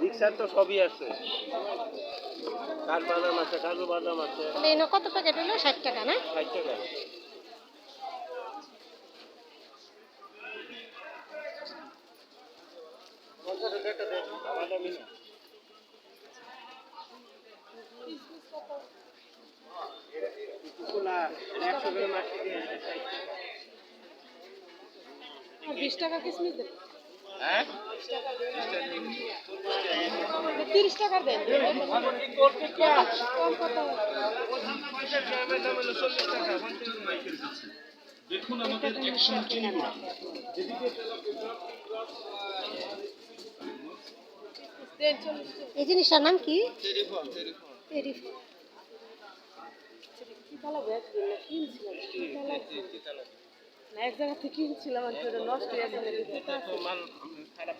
রিক্সার তো সবই আছে। কাঠ বাদাম আছে কাজু বাদাম আছে। কত প্যাকেট হলো? ষাট টাকা না? ষাট টাকা। বাদামি না কিছু না একশো গ্রাম আশি দিয়ে টাকা। আর বিশ টাকা কিসমিস হ্যাঁ তিরিশ টাকার দেন কম কত দেখুন আমাদের অ্যাকশন এই জিনিসটার নাম কি এক জায়গা থেকে কিনছিলাম নষ্ট হয়ে গেলে মান খারাপ